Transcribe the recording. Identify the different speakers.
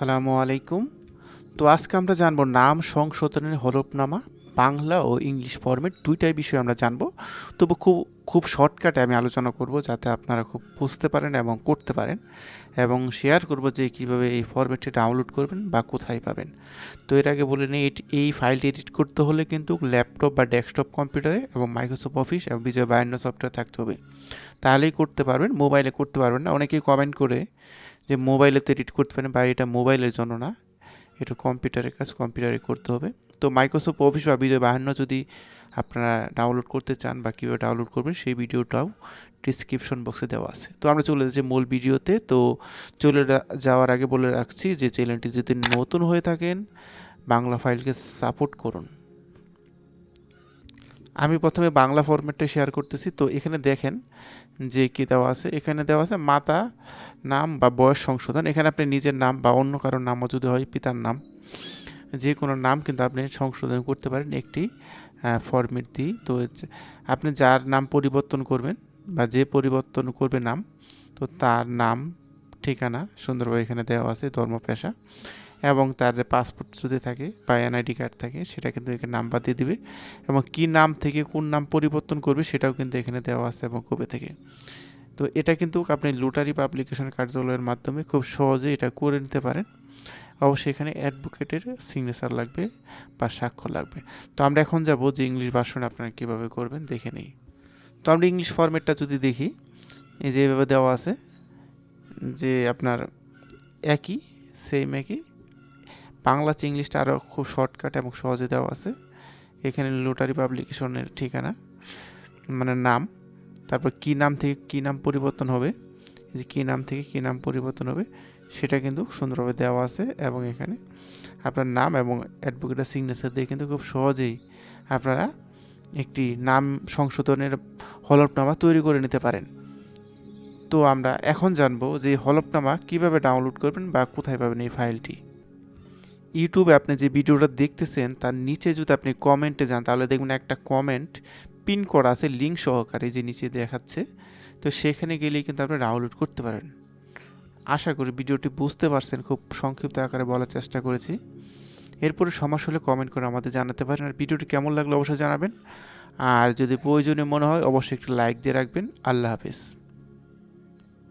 Speaker 1: আসসালামু আলাইকুম। তো আজকে আমরা জানব নাম সংশোধনের হলফনামা। বাংলা ও ইংলিশ ফরম্যাট দুইটাই বিষয় আমরা জানব। তবু খুব খুব শর্টকাটে আমি আলোচনা করব যাতে আপনারা খুব বুঝতে পারেন এবং করতে পারেন এবং শেয়ার করব যে কীভাবে এই ফরম্যাটটি ডাউনলোড করবেন বা কোথায় পাবেন। তো এর আগে বলে নিই এই ফাইলটি এডিট করতে হলে কিন্তু ল্যাপটপ বা ডেস্কটপ কম্পিউটারে এবং মাইক্রোসফট অফিস এবং বিজয় বায়ান্ন সফটওয়্যার থাকতে হবে। তাহলেই করতে পারবেন মোবাইলে করতে পারবেন না। অনেকেই কমেন্ট করে যে মোবাইলে তো এডিট করতে পারেন বা এটা মোবাইলের জন্য না। এটা কম্পিউটারের কাজ কম্পিউটারে করতে হবে। তো মাইক্রোসফট অফিস বা বিজয় বাহান্ন যদি আপনারা ডাউনলোড করতে চান বা কীভাবে ডাউনলোড করবেন, সেই ভিডিওটাও ডিসক্রিপশন বক্সে দেওয়া আছে। তো আমরা চলে যাচ্ছি মূল ভিডিওতে তো চলে যাওয়ার আগে বলে রাখছি যে চ্যানেলটি যদি নতুন হয়ে থাকেন, বাংলা ফাইলকে সাপোর্ট করুন। আমি প্রথমে বাংলা ফরম্যাটটা শেয়ার করতেছি। তো এখানে দেখেন যে কী দেওয়া আছে। এখানে দেওয়া আছে মাতা নাম বা বয়স সংশোধন। এখানে আপনি নিজের নাম বা অন্য কারোর নামও যদি হয়, পিতার নাম, যে কোনো নাম কিন্তু আপনি সংশোধন করতে পারেন একটি ফরম্যাট দিয়ে। তো আপনি যার নাম পরিবর্তন করবেন বা যে পরিবর্তন করবে নাম, তো তার নাম, ঠিকানা সুন্দরভাবে এখানে দেওয়া আছে, ধর্ম, পেশা। এবং তার যে পাসপোর্ট যদি থাকে বা এনআইডি কার্ড থাকে, সেটা কিন্তু এখানে নাম্বার দিয়ে দিবে এবং কী নাম থেকে কোন নাম পরিবর্তন করবে সেটাও কিন্তু এখানে দেওয়া আছে এবং কবে থেকে। তো এটা কিন্তু আপনি লুটারি পাবলিকেশন কার্যালয়ের মাধ্যমে খুব সহজে এটা করে নিতে পারেন। অবশ্যই এখানে অ্যাডভোকেটের সিগনেচার লাগবে বা স্বাক্ষর লাগবে। তো আমরা এখন যাব যে ইংলিশ ভার্সন আপনারা কীভাবে করবেন দেখে নিই। তো আমরা ইংলিশ ফরম্যাটটা যদি দেখি, এই যে এভাবে দেওয়া আছে, যে আপনার একই সেম একই বাংলা ইংলিশটা আরও খুব শর্টকাট এবং সহজে দেওয়া আছে। এখানে লোটারি পাবলিকেশনের ঠিকানা মানে নাম, তারপর কী নাম থেকে কী নাম পরিবর্তন হবে যে কী নাম থেকে কী নাম পরিবর্তন হবে, সেটা কিন্তু সুন্দরভাবে দেওয়া আছে এবং এখানে আপনার নাম এবং অ্যাডভোকেটের সিগনেচার দিয়ে কিন্তু খুব সহজেই আপনারা একটি নাম সংশোধনের হলফনামা তৈরি করে নিতে পারেন। তো আমরা এখন জানব যে হলফনামা কীভাবে ডাউনলোড করবেন বা কোথায় পাবেন এই ফাইলটি ইউটিউবে আপনি যে ভিডিওটা দেখতেছেন, তার নিচে যদি আপনি কমেন্টে যান, তাহলে দেখবেন একটা কমেন্ট পিন করা আছে লিঙ্ক সহকারে যে নিচে দেখাচ্ছে। তো সেখানে গেলেই কিন্তু আপনি ডাউনলোড করতে পারেন। আশা করি ভিডিওটি বুঝতে পারছেন, খুব সংক্ষিপ্ত আকারে বলার চেষ্টা করেছি। এরপরে সমস্যা হলে কমেন্ট করে আমাদের জানাতে পারেন। আর ভিডিওটি কেমন লাগল অবশ্যই জানাবেন। আর যদি প্রয়োজনীয় মনে হয়, অবশ্যই একটি লাইক দিয়ে রাখবেন। আল্লাহ হাফিজ।